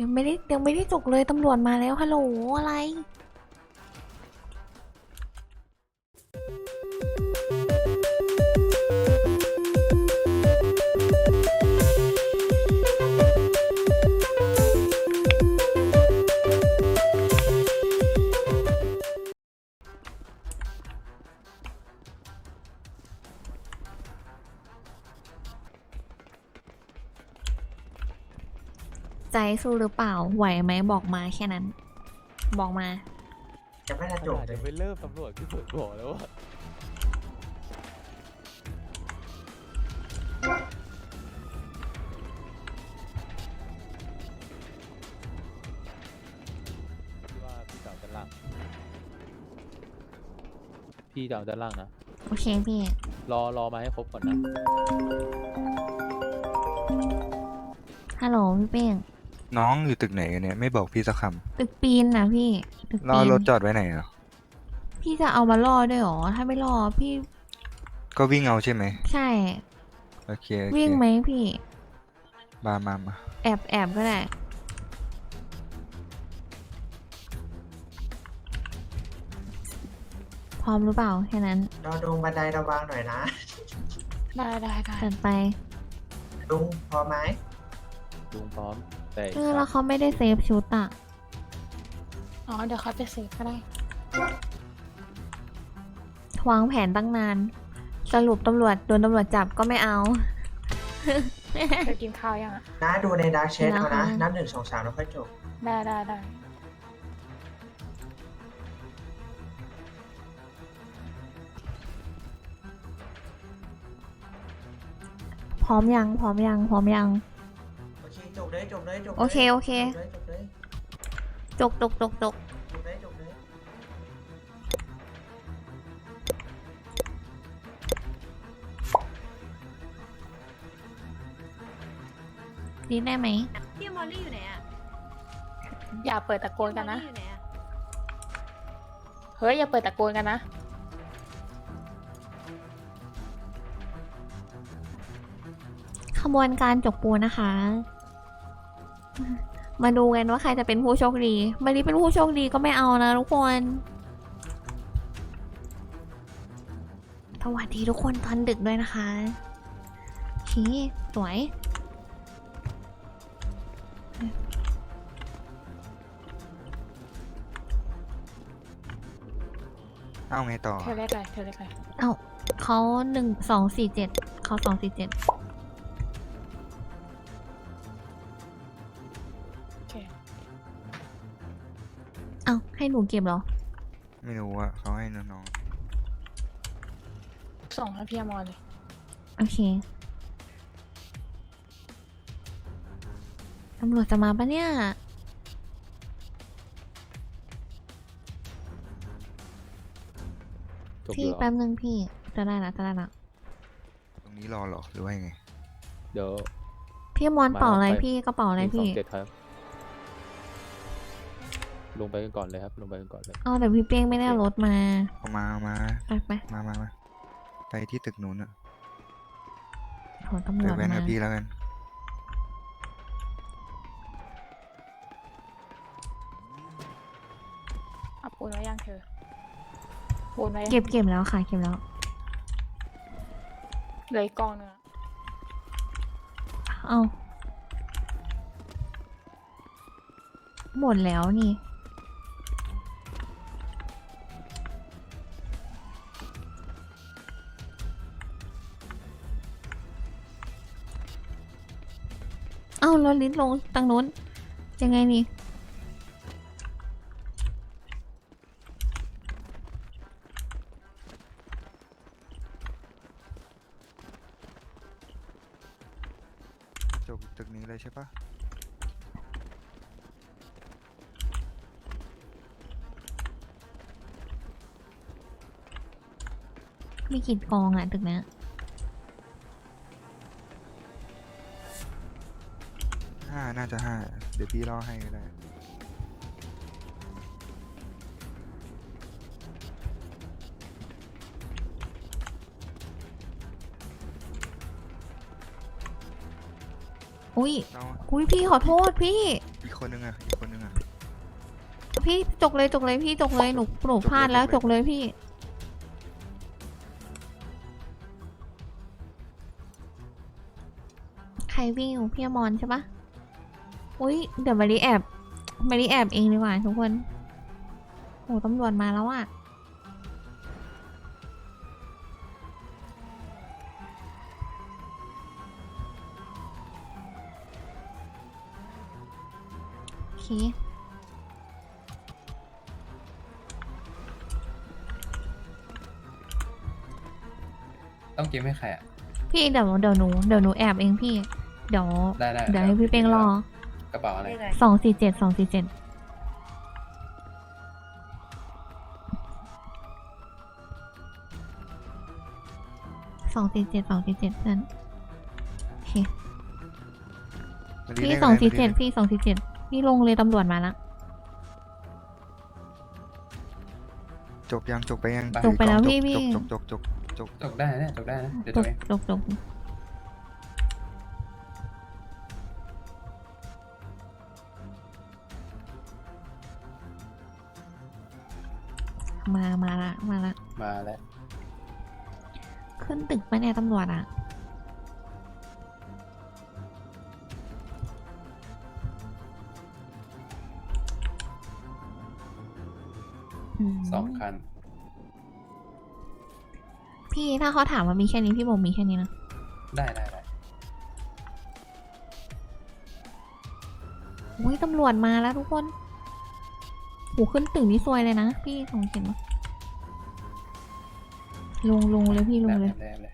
ยังไม่ได้ยังไม่ได้จุกเลยตำรวจมาแล้วฮัลโหลอะไร สู้หรือเปล่า ไหวไหมบอกมาแค่นั้น บอกมา จะไม่ทันขจบนาดเลยัยงไม่เริ่มตำรวจที่เปิดบอกแล้วว่าพี่ว่าพี่จะเอาด้านล่างพี่จะเอาด้านล่างนะ โอเคพี่ รอรอมาให้ครบก่อนนะฮัลโหลพี่เป้ง น้องอยู่ตึกไหนกันเนี่ยไม่บอกพี่สักคตึกปีนนะพี่ตึกำรอปีนรถจอดไว้ไหนเหรอพี่จะเอามาล่อด้วยเหรอถ้าไม่ล่อพี่ก็วิ่งเอาใช่ไหมใช่ โอเคโอเควิ่งไหมพี่ มามามาแอบแอบก็ได้พร้อมหรือเปล่าแค่นั้นรอดูบันไดระวังหน่อยนะได้ได้ได้จัดไปลุงพอไหมลุงพร้อม แต่เออแล้วเขาไม่ได้เซฟชุดอะอ๋อ เดี๋ยวเขาจะเสกก็ได้ วางแผนตั้งนาน สรุปตำรวจโดนตำรวจจับก็ไม่เอาเดี๋ยวกินข้าวยังอะ น้าดูในดาร์กเชดแล้วเอานะค่ะนับหนึ่งสองสามแล้วค่อยจบ ได้ได้ได้พร้อมยัง พร้อมยัง พร้อมยังโอ เคจบเลยจบเลยจบลยโอเคโอเค จบเลยจบเลยจกจกจกจกจบเลยจบเลยนี่ได้ไหมพี่มอลลี่อยู่ไหนอะอย่าเปิดตะโกนกันนะ พี่มอลลี่อยู่ไหนอะเฮ้ย อย่าเปิดตะโกนกันนะ ขบวนการจกปูนะคะ มาดูกันว่าใครจะเป็นผู้โชคดีมารีเป็นผู้โชคดีก็ไม่เอานะทุกคน สวัสดีทุกคนตอนดึกด้วยนะคะชีสวย เอาไงต่อ เธอเรียกอะไรเธอเรียกอะไรเอ้าเขาหนึ่งสองสี่เจ็ดเขาสองสี่เจ็ด ให้หนูเก็บเหรอ ไม่รู้อะเขาให้น้องส่งให้พี่อมรเลยโอเค ตำรวจจะมาปะเนี่ย จบพี่แล้วแป๊บนึงพี่ จะได้ละจะได้ละๆตรงนี้รอเหรอหรือว่ายังไง เดี๋ยวพี่มอนมาเป่าอะไรไปพี่กระเป๋าอะไรหนึ่งสอพี่ งเจ็ดครับ ลงไปกันก่อนเลยครับลงไปกันก่อนเลยเอาแต่พี่เป้งไม่ได้เอารถมาเอามาเอามาไปไปมามามาไปที่ตึกนู้นอะโหตำรไปวจแว้นมากับพี่แล้วกันเอาปูนไว้ยังเธอปูนไว้ยังเก็บเก็บแล้วค่ะเก็บแล้วเหลยกองหนึงอะเอาหมดแล้วนี่ แล้วลิ้นลงตังนู้นยังไงนี่จบตึกนี้เลยใช่ปะมีกี่กองอะตึกเนี้ย เดี๋ยวพี่รอให้ก็ได้อุ้ยเราอุ้ยพี่ขอโทษพี่ อีกคนนึงอะ อีกคนนึงอะ พี่จกเลยจกเลยพี่จกเลยหนูหนูจกเลยพลาดแล้วจจกกเลเลย ยพี่ ใครวิ่งอยู่พี่อมรใช่ปะ อุ้ยเดี๋ยวมารีแอบมารีแอบเองดีกว่าทุกคนโอ้ตำรวจมาแล้วอะโอเคต้องเกมให้ใครอะ พี่เดี๋ยวเดี๋ยวหนูเดี๋ยวหนูแอบเองพี่ เดี๋ยวได้ได้เดี๋ยวให้พี่เป้งรอ กระเป๋าอะไร สองสี่เจ็ดสองสี่เจ็ดสองสี่เจ็ดสองสี่เจ็ดนั่นโอเคมาดีพี่เลขสองอะไรสี่มาดีเจ็ดลขพี่สองสี่เจ็ดพี่ลงเลยตำรวจมาแล้วจกยังจกไปยังจกไปแล้วจกพี่พี่จกจกจกจกจกจกได้นะจกได้นะเดี๋ยวจจกกเองจกจก มามาละมาละมาแล้ว ขึ้นตึกปะเนี่ยตำรวจอะมสองคัน พี่ถ้าเขาถามว่ามีแค่นี้พี่บอกมีแค่นี้นะ ได้ได้ได้โอ้ยตำรวจมาแล้วทุกคนโหขึ้นตึกนี่ซวยเลยนะ พี่สองเห็นไหมลงลงเลยพี่ลงเลยได้เลย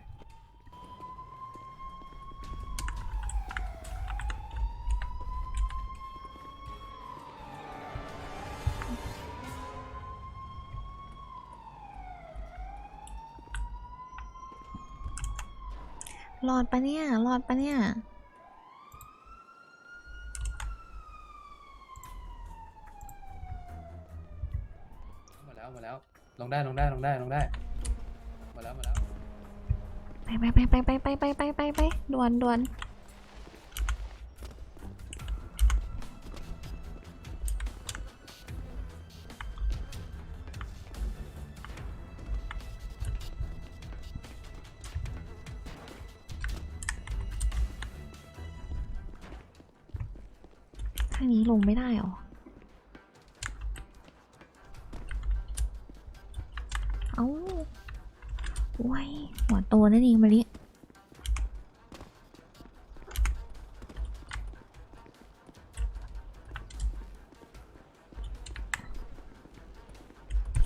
รอดปะเนี่ย รอดปะเนี่ย มาแล้วมาแล้ว ล งได้ลงได้ลงได้ลงได้มาแล้วมาแล้วไปไปไปไปไปไปไปไปไปไปด่วนด่วน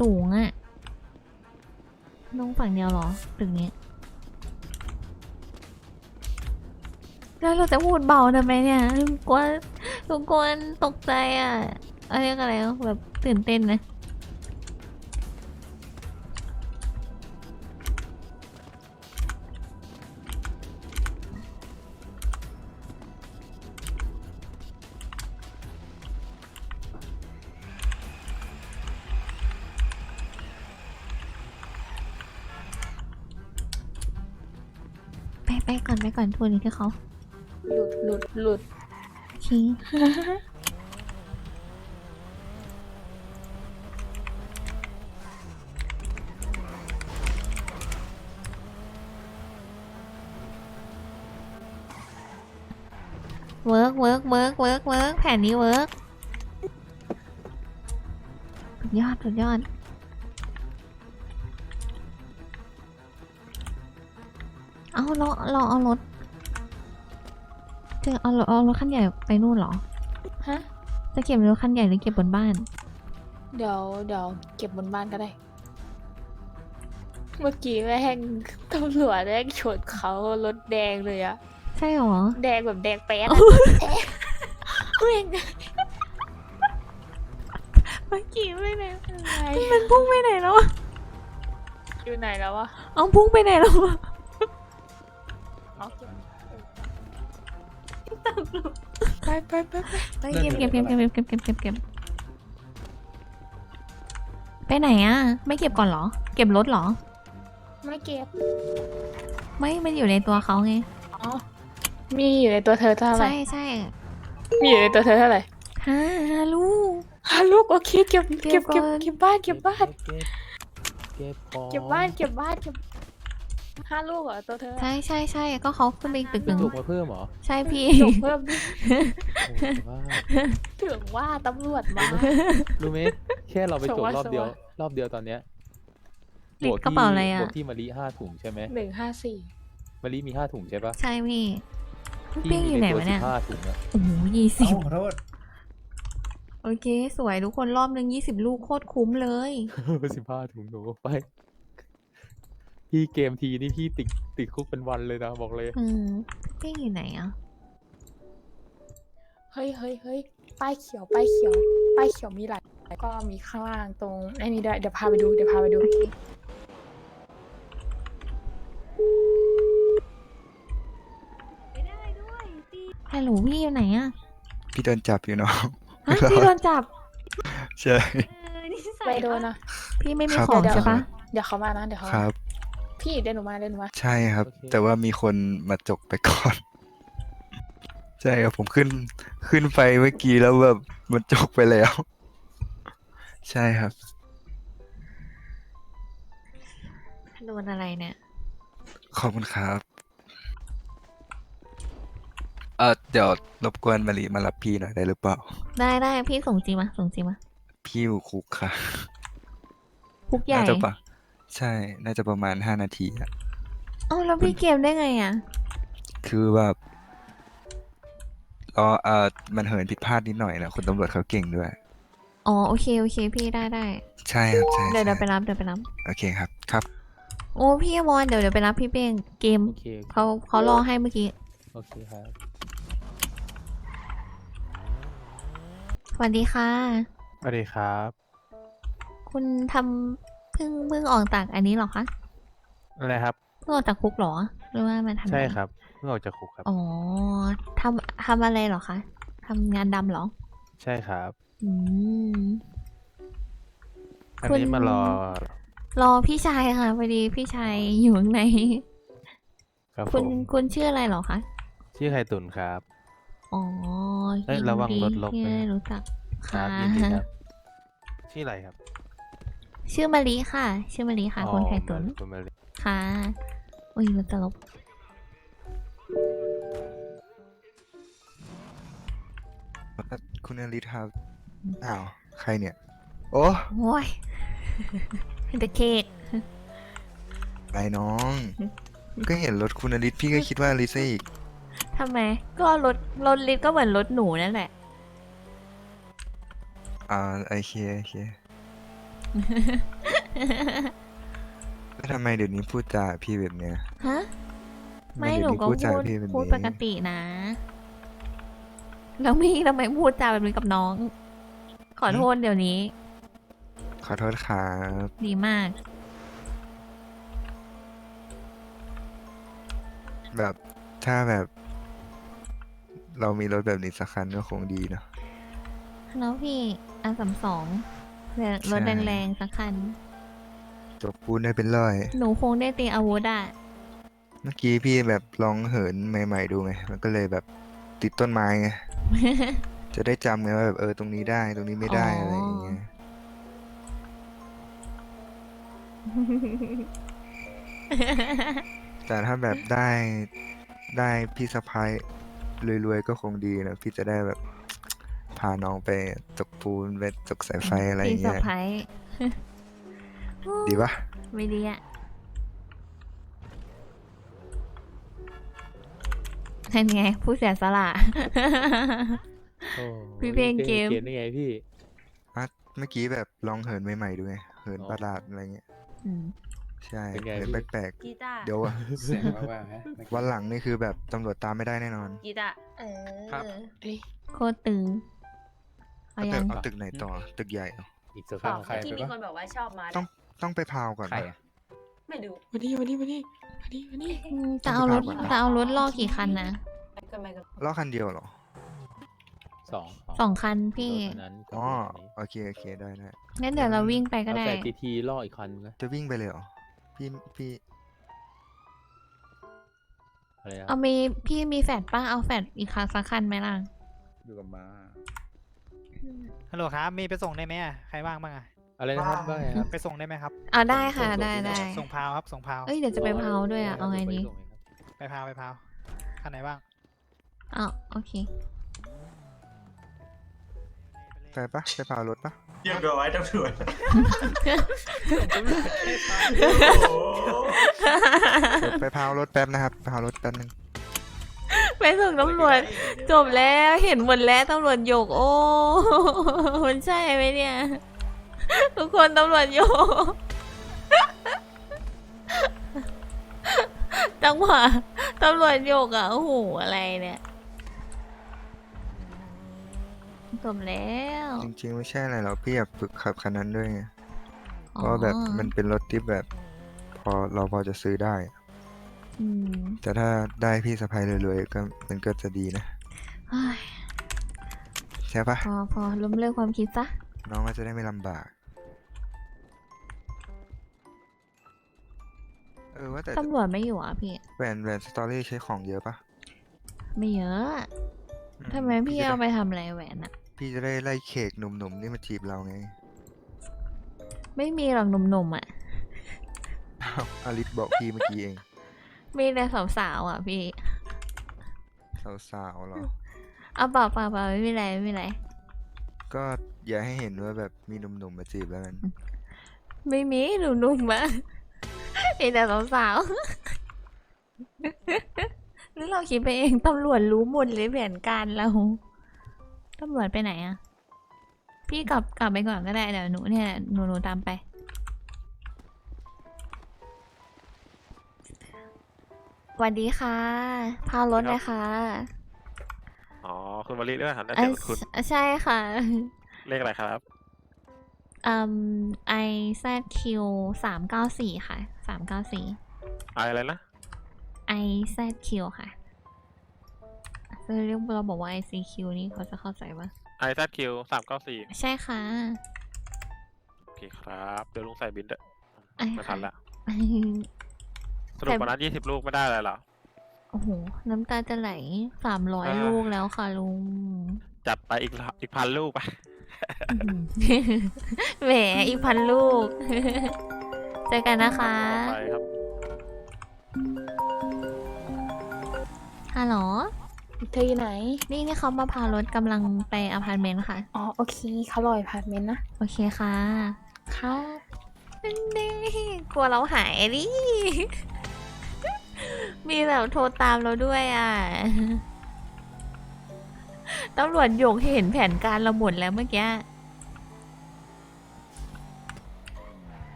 สูงอะลงฝั่งเดียวเหรอตึกนี้ แล้วเราจะพูดเบาทำไมเนี่ยกลัวทุกคนตกใจอะอะไรยกอะไรวแบบตื่นเต้นนะ ก่อนไปก่อนทวนนี้ที่เขาหลุดหลุดหลุดโอเคเวิร์กเวิร์กเวิร์กเวิร์กเวิร์กแผนนี้เวิร์กสุดยอดสุดยอด เอาเราเราเอารถจะเอาเอารถคันใหญ่ไปนู่นเหรอ ฮะ จะเก็บรถคันใหญ่หรือเก็บบนบ้าน เดี๋ยวเดี๋ยวเก็บบนบ้านก็ได้ เมื่อกี้แม่งตำรวจแม่งชนเขารถแดงเลยอะใช่เหรอ แดงแบบแดงแป๊ดอะแม่งเมื่อกี้ไม่ไหนอะไรมันพุ่งไปไหนแล้วอะอยู่ไหนแล้ววะ เอาพุ่งไปไหนแล้วอะ ไปไปไปไปไปเก็บเก็บเก็บเก็บเก็บเก็บเก็บเก็บไปไหนอะไม่เก็บก่อนเหรอ เก็บรถเหรอ ไม่เก็บ ไม่มันอยู่ในตัวเขาไงอ๋อมีอยู่ในตัวเธอเท่าไหร่ใช่ใช่มีอยู่ในตัวเธอเท่าไหร่ห้าลูกห้าลูกโอเคเก็บเก็เก็บบเก็บก่อนเก็บบ้านเก็บบ้านเก็บเก็บของเก็บบ้านเก็บบ้านเก็บ ห้าลูกเหรอตัวเธอใช่ใช่ใช่ก็เขาขึ้นไปอีกตึกหจะนึ่งจุกมาเพิ่มเหรอใช่พี่จบเพิ่มดิโอ้ว่าถึงว่าตำรวจมา รู้ไหมแค่เราไปจบสวัสรอบเดียวสวัสรอบเดียวตอนเนี้ยลิตรกระเป๋าอะไรอะบวกที่มะลิห้าถุงใช่ไหมหนึ่งห้าสี่มะลิมีห้าถุงใช่ปะใช่พี่พี่พี่ปิ้งอยู่ไหนตัววะเนี่ยสิบห้าถุงอะโอ้โหยี่สิเอ้าบขอโทษโอเค สวยทุกคนรอบหนึ่งยี่สิบลูกโคตรคุ้มเลยสิบห้าถุงหนูไป พี่เกมทีนี่พี่ติดติดคุกเป็นวันเลยนะบอกเลย อืมปิ้งอยู่ไหนอะ เฮ้ยเฮ้ยเฮ้ยป้ายเขียว ป้ายเขียว ป้ายเขียวมีหลายแล้วก็มีข้างล่างตรงไอ้นี่ด้วยเดี๋ยวพาไปดู เดี๋ยวพาไปดู ฮัลโหลพี่อยู่ไหนอะพี่โดนจับอยู่เนาะ ฮะพี่โดนจับ ใช่ไปโดนนะ พี่ไม่มีครับ ของเดี๋ยว ใช่ปะเดี๋ยวเขามานะ เดี๋ยวเขาคมารับ พี่เดี๋ยวหนูมาเดี๋ยวหนูมาใช่ครับ โอเค แต่ว่ามีคนมาจกไปก่อน ใช่ครับผมขึ้นขึ้นไปเมื่อกี้แล้วแบบมันจกไปแล้ว ใช่ครับ โดนอะไรเนี่ย ขอบคุณครับ เออเดี๋ยวรบกวนมารีมารับพี่หน่อยได้หรือเปล่า ได้ได้พี่ส่งจริงมาส่งจริงมาพี่อยู่คุกค่ะคุกใหญ่ น่าจะปะ ใช่ น่าจะประมาณห้านาทีอะเอ้าแล้วพี่เกมได้ไงอะ คือแบบรอเออมันเหินผิดพลาดนิดหน่อยนะคุณตำรวจเขาเก่งด้วย อ๋อโอเคโอเคพี่ได้ได้ ใช่ครับใช่เดี๋ยวเดี๋ยวไปใช่รับเดี๋ยวไปรับ โอเคครับครับ โอ้พี่อมรเดี๋ยวเดี๋ยวไปรับพี่เป้งเกมโอเคเขาเขารอให้เมื่อกี้โอเคครับ สวัสดีค่ะ สวัสดีครับ คุณทำ เพิ่งเพิ่งออกจากอันนี้เหรอคะอะไรครับเพิ่งออกจากคุกเหรอหรือว่ามาทำอะไใช่ครับเพิ่งออกจากคุกครับ อ๋อทำทำอะไรเหรอคะทำงานดำเหรอ ใช่ครับ อืม อันคุณนี้มารอรอพี่ชายค่ะพอดีพี่ชายอยู่ข้างในครับผคุณมคุณชื่ออะไรเหรอคะชื่อไข่ตุนครับ อ๋อเอ้ยยินระวังดีรถลบที่นะ ได้รู้จักครัค่ะบยินดีครับชื่ออะไรครับ ชื่อมารีค่ะ ชื่อมารีค่ะคุณไข่ตุนอ๋อคุณมาริค่ะอุ้ยมันจะลบคุณอลิทครับอ้าวใครเนี่ย โอ้โอ้ยเดอะเค้กไรน้อง ก็เห็นรถคุณอลิทพี่ก็คิดว่าอลิซะอีกทำไม ก็รถรถลิฟต์ก็เหมือนรถหนูนั่นแหละ อ่าโอเคโอเค แล้วทำไมเดี๋ยวนี้พูดจาพี่แบบเนี้ยฮะทำไม่เดี๋หยวนูก็พูดจาพูดพี่แบบพูดนี้ปกตินะ แล้วมี่ทำไมพูดจาแบบนี้กับน้อง ขอโทษเดี๋ยวนี้ ขอโทษครับดีมาก แบบถ้าแบบ เรามีรถแบบนี้สักคันก็คงดีเนาะแล้วพี่อาสามสอง รถใช่ แรงๆสักคัน จบปูนได้เป็นร้อย หนูคงได้ตีอาวุธอะ เมื่อกี้พี่แบบลองเหินใหม่ ๆ ดูไง มันก็เลยแบบติดต้นไม้ไง จะได้จำไงว่าแบบเออตรงนี้ได้ตรงนี้ไม่ได้อ๋ออ อะไรอย่างเงี้ย แต่ถ้าแบบได้ได้พี่สะพ้ายรวยๆก็คงดีนะพี่จะได้แบบ พาน้องไปตกปูนไปตกสายไฟอะไรอย่างพี่สะเงี้ยพ้ายดีปะไม่ดีอะนั่นไง ผู้เสียสละโอ้พี่เพลงเกมเกมได้ไงพี่อะเมื่อกี้แบบลองเหินใหม่ๆดูไง เหินอ๋อประหลาดอะไรเงี้ยอืมใช่เป็นไงเหินพี่แปลกกีตาร์ๆเดี๋ยวอะเสียงว่าว่าฮะเมื่อกี้วันหลังนี่คือแบบตำรวจตามไม่ได้แน่นอนกีตาร์เออครับเอ้ยโคตรตึง เอาเอายัตึกงเอาตึกไหนต่อ ตึกใหญ่เหรออีกสักใครครั้งใครที่ไปมีปะคนบอกว่าชอบมาต้องต้องไปพาวก่อนใครปะอะ ไม่รู้วันนี้วันนี้วันนี้วันนี้วันนี้อืมจะเอารถต้องไปพาก่อนนะจะเอารถล่อกี่คันนะก็ไม่ก็ล้อคันเดียวเหรอ สองสองคันพี่รถอันนั้นกับอ๋อรถอันนี้โอเค โอเค ได้ได้ งั้นเดี๋ยวเราวิ่งไปก็เอาได้แต่ทีทีล่ออีกคันนะจะวิ่งไปเลยเหรอ พี่ พี่ อะไรนะเอามีพี่มีแฟดป้าเอาแฟดอีกคันสักคันไหมล่ะอยู่กับม้า ฮัลโหลครับมีไปส่งได้ไหมอะใครว่างบ้างอะอะไรนะครับว่าไงครับไปส่งได้ไหมครับเอาได้ค่ะส่งได้ส่งได้ส่งพาวครับส่งพาวเอ้ยเดี๋ยวจะไปเผาด้วยอะเอาไงดีไปพาวไปพาวคันไหนบ้างอ้าวโอเคไปปะไปเผารถปะเรียบร้อยตำรวจเดี๋ยวไปเผารถแป๊บนะครับเผารถแป๊บนึง ไปส่งตำรวจจบแล้วเห็นหมดแล้วตำรวจโยก โอ้มันใช่ไหมเนี่ย ทุกคนตำรวจโยกจังหวะตำรวจโยกอะโอ้โหอะไรเนี่ยจบแล้ว จริงๆไม่ใช่อะไรหรอกพี่อยากฝึกขับคันนั้นด้วยไงเพอ๋อราะว่าแบบมันเป็นรถที่แบบ พอเราพอจะซื้อได้ อืมแต่ถ้าได้พี่สะพายรวยๆก็มันก็จะดีนะ เฮ้ยใช่ปะพอพอล้มเลิกความคิดซะ น้องก็จะได้ไม่ลำบาก เออว่าแต่ตำรวจไม่อยู่อะพี่ แหวนแหวนสตอรี่ใช้ของเยอะปะไม่เยอะอืทำไมพี่จะเอาด้ไปทำอะไรแหวนอะ พี่จะได้ไล่เคกหนุ่มๆนี่มาจีบเราไงไม่มีหรอกหนุ่มๆอะ อ้าวอลิสบอกพี่เมื่อกี้เอง มีแต่สาวๆอะพี่ สาวๆเหรอ เอาเปล่าเปล่าเปล่าไม่มีอะไรไม่มีอะไร ก็อย่าให้เห็นว่าแบบมีหนุ่มๆมาจีบแล้วกัน ไม่มีหนุ่มๆมามีแต่สาวๆหรือเราคิดไปเองตำรวจรู้หมดเลยแผนการเราตำรวจไปไหนอะ พี่กลับกลับไปก่อนก็ได้เดี๋ยวหนูเนี่ยหนูหนูตามไป สวัสดีค่ะ พารถเลยค่ะอ๋อ คุณมารีด้วยครับน่าอะจะคุณใช่ค่ะ เลขอะไรครับอืม i z q สามเก้าสี่ค่ะสามเก้าสี่อะไรนะ i z q ค่ะเราเรียกเราบอกว่า i c q นี่เขาจะเข้าใจว่า i z q สามเก้าสี่ใช่ค่ะ โอเคครับ เดี๋ยวลุงใส่บินด้วยไอ้ไม่ทันค่ะละ สรุปแต่วันนั้นยี่สิบลูกไม่ได้อะไรเหรอ โอ้โห น้ำตาจะไหลสามร้อยอ่า ลูกแล้วค่ะลุงจัดไปอีกละอีกพันลูกไป อื้อหือ แหมอีกพันลูก เจอกันนะคะไปครับ ฮัลโหลเธออยู่ไหน นี่นี่เขามาพารถกำลังไปอพาร์ตเมนต์ค่ะ อ๋อ โอเค เขารออยู่พาร์ทเมนต์นะ โอเคค่ะค่ะ นี่กลัวเราหายดิ มีแบบโทรตามเราด้วยอะตำรวจโยกเห็นแผนการเราหมดแล้วเมื่อกี้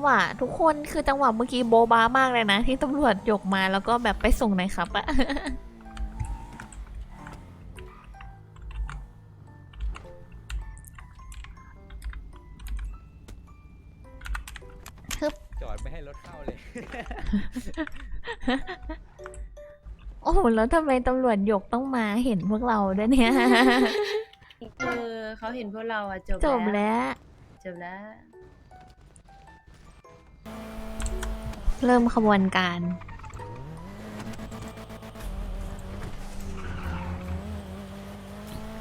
หวะ ทุกคนคือจังหวะเมื่อกี้โบะบ้ามากเลยนะ ที่ตำรวจยกมาแล้วก็แบบไปส่งหน่อยครับอะจอดไม่ให้รถเข้าเลย โอ้โหแล้วทำไมตำรวจยกต้องมาเห็นพวกเราด้วยเนี่ย เออเขาเห็นพวกเราอะจบจบแล้ว จบแล้ว เริ่มขบวนการ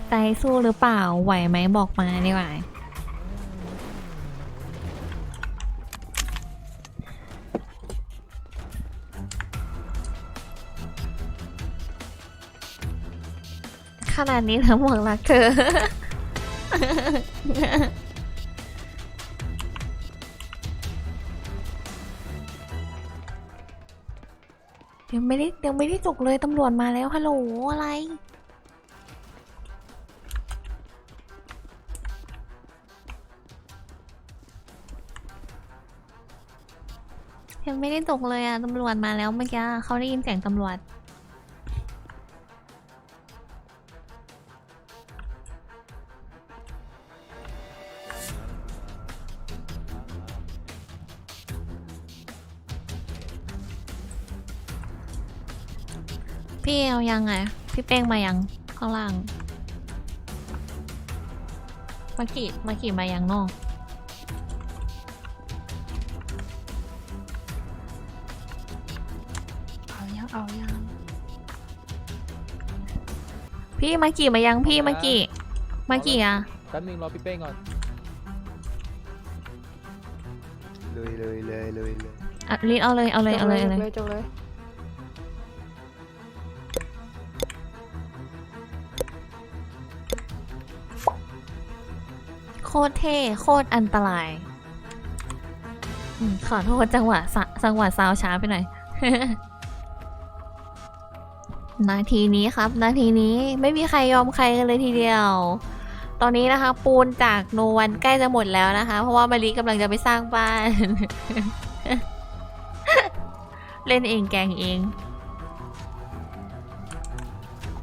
ใจสู้หรือเปล่า ไหวไหมบอกมาดีกว่า ขนาดนี้แล้วหมวกรักเธอ ยังไม่ได้ยังไม่ได้จบเลยตำรวจมาแล้วฮัลโหลอะไร ยังไม่ได้จบเลยอะตำรวจมาแล้วเมื่อกี้เขาได้ยินเสียงตำรวจ ยังไง พี่เป้งมายัง ข้างล่าง มากี่มากี่มายังนอกเอายังเอายังพี่มากี่มายังพี่มากี่มากี่อะแป๊บนึงรอพี่เป้งก่อนเลยเลยเลยเลยเลยอะรีดเอาเลยเอาเลยเอาเลยเอาเลยจบเลย โคตรเท่โคตรอันตรายอขอโทษจังหวะสะจังหวะซาวช้าไปหน่อย นาทีนี้ครับ นาทีนี้ไม่มีใครยอมใครกันเลยทีเดียว ตอนนี้นะคะ ปูนจากโนวันใกล้จะหมดแล้วนะคะ เพราะว่ามารีกำลังจะไปสร้างบ้าน เล่นเองแกงเอง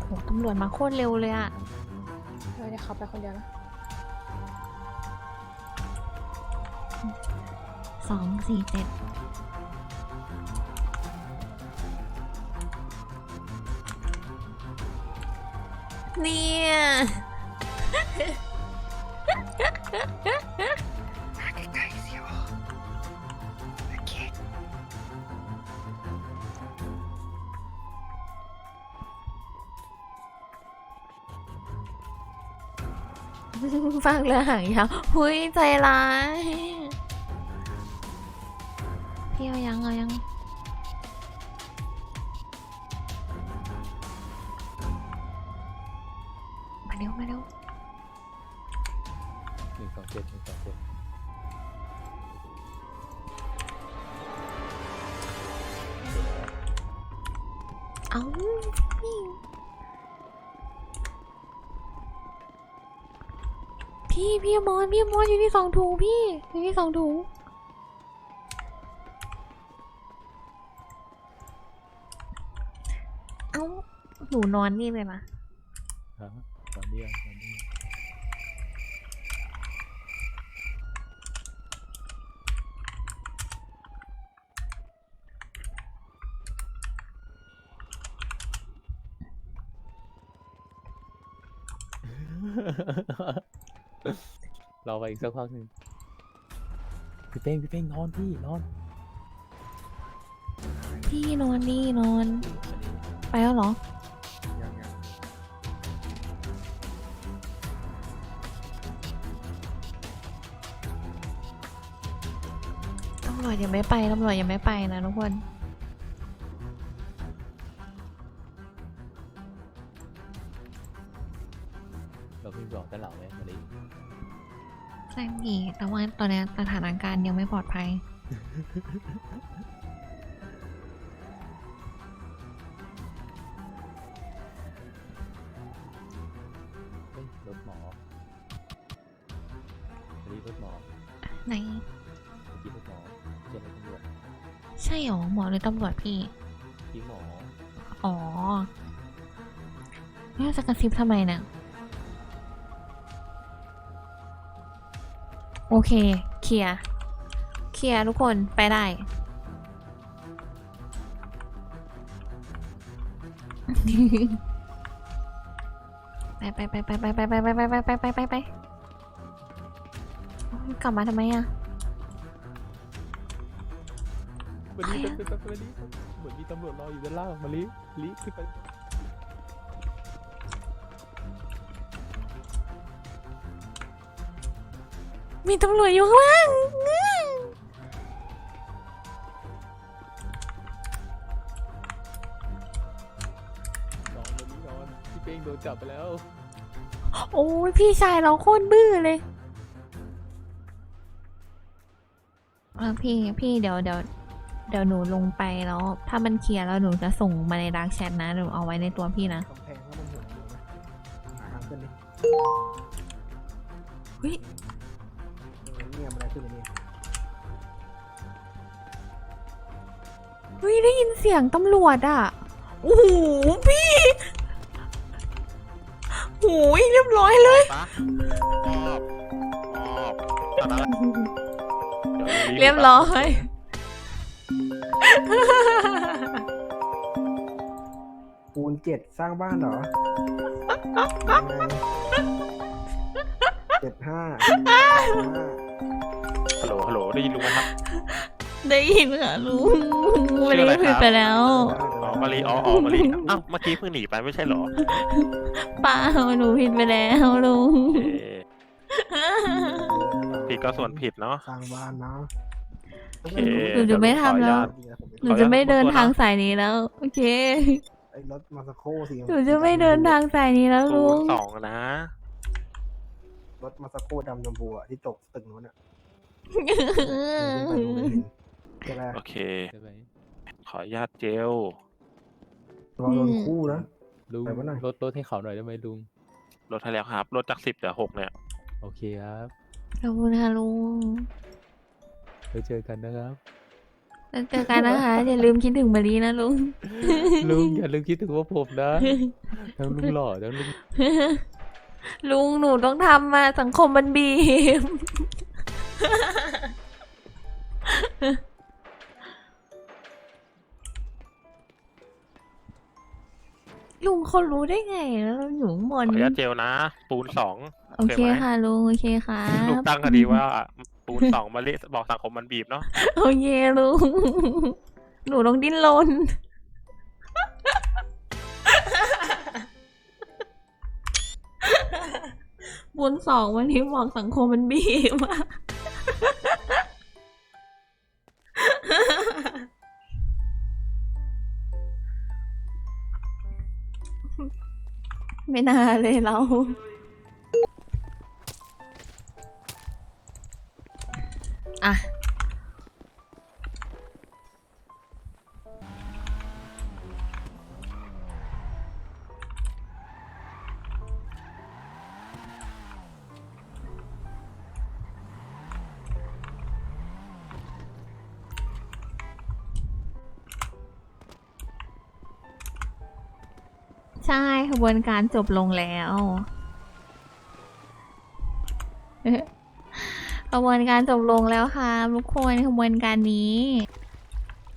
โหตำรวจมาโคตรเร็วเลยอะเดี๋ยวเขาไปคนเดียวนะ สองสี่เจ็ดเนี่ยใกล้ๆสิวโอเคฟังเรือหางยาว หุยใจร้ายพี่ เอายังเอายังมาเร็วมาเร็วหนึ่งสองเจ็ดหนึ่งสองเจ็ดเอาพี่พี่พี่อมอนพี่อมอนอยู่ที่สองถุงพี่อยู่ที่สองถุง อ้าหนูนอนนี่เลยนะฮะตอนเดียวตอนเดียวรอไปอีกสักพักหนึ่งพี่เป้งพี่เป้งนอนพี่นอน พี่นอนนี่นอน แล้วเหรอ ยังยังตำรวจยังไม่ไป ตำรวจยังไม่ไปนะทุกคนเราพี่บอกด้านหลังไหมมาลิใช่พี่แต่ว่าตอนนี้สถานการณ์ยังไม่ปลอดภัย รอหมอหรือตำรวจพี่ พี่หมออ๋อแล้วจะกระซิบทำไมเนี่ยโอเค เคลียร์ เคลียร์ทุกคนไปได้ ไปไปไปไปไปไปไปไปไปไปไปไปไปไปกลับมาทำไมอะ มาลิไปไปไปมาลิเหมือนมีตำรวจรออยู่ด้านล่างมาลิลิขึ้นไปมีตำรวจอยู่ข้างล่างนอนมาลินอนพี่เป้งโดนจับไปแล้วโอ้ยพี่ชายเราโคตรบื้อเลยอะพี่พี่เดี๋ยวเดี๋ยว เดี๋ยวหนูลงไปแล้ว ถ้ามันเคลียร์แล้วหนูจะส่งมาในดักแชทนะหนูเอาไว้ในตัวพี่นะกำแพงว่ามันหัวอยู่ไหมหาทางขึ้นดิเฮ้ยเออเนี่ยมันอะไรขึ้นอย่างนี้เฮ้ยได้ยินเสียงตำรวจอะโอ้โหพี่โอ้ยเรียบร้อยเลย ปะมอบมอบตอนนั้นเรียบร้อย ปูนเจ็ดสร้างบ้านเหรอเจ็ดห้าฮัลโหลฮัลโหลได้ยินลุงไหมครับได้ยินค่ะลุงวันนี้ผิดไปแล้วอ๋อมารีอ๋ออ๋อมารีอ้าวเมื่อกี้เพิ่งหนีไปไม่ใช่เหรอเปล่าหนูผิดไปแล้วลุงโอเคผิดก็ส่วนผิดเนาะสร้างบ้านนะ โอเคหนูจะไม่ทำแล้ว หนูจะไม่เดินทางสายนี้แล้ว โอเค ไอ้รถมาสโคสีหนูจะไม่เดินทางสายนี้แล้วศูลุนงย์สองนะรถมาสโคดำชมพูอะที่จกตึกนู้นอะใช่ไหมโอเคใช่ไหมขออนุญาตเจลรอโดนคู่นะลุงไปวะหน่อยลดลดให้เขาหน่อยได้ไหมลุงลดให้แล้วครับลดจากสิบเหลือหกเนี่ย โอเคครับ ขอบคุณค่ะลุง ไว้เจอกันนะครับ แล้วเจอกันนะคะ อย่าลืมคิดถึงมารีนะลุง ลุงอย่าลืมคิดถึงว่าผมนะ ทั้งลุงหล่อทั้งลุงลุงหนูต้องทำมาสังคมมันบีบ ลุงเขารู้ได้ไงแล้วเราอยู่ข้างบขอนอนุญาตเจลนะ ปูนสองโอเคค่ะลุงโอเคค่ะลูกตั้งคดีว่า ปูนสองมารีบอกสังคมมันบีบเนาะโอเคลุงหนูต้องดิ้นรนบนสองวันนี้บอกสังคมมันบีบอะไม่น่าเลยเรา วนการจบลงแล้วขบวนการจบลงแล้วค่ะทุกคนขบวนการนี้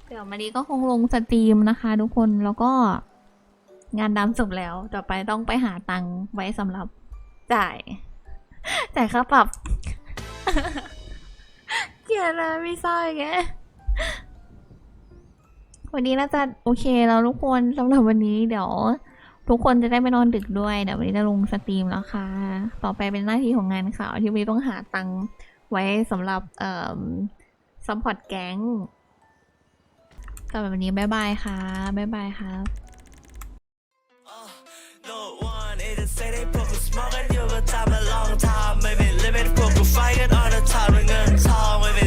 เดี๋ยวมารีก็คงลงสตรีมนะคะ ทุกคนแล้วก็งานดำจบแล้วต่อไปต้องไปหาตังค์ไว้สำหรับจ่าย จ่ายค่าปรับเกลียดนะไม่เศร้อีกแกวันนี้น่าจะโอเคแล้วทุกคนสำหรับวันนี้เดี๋ยว ทุกคนจะได้ไม่นอนดึกด้วย เดี๋ยววันนี้จะลงสตรีมแล้วค่ะ ต่อไปเป็นหน้าที่ของงานข่าวที่วันนี้ต้องหาตังค์ไว้สำหรับเอ่อซัพพอร์ตแก๊งก็แบบวันนี้บ๊ายบายค่ะบ๊ายบายครับ Smoking you a time a long time Maybe limit พวกกูไฟกัน all the time เงินทอง Maybe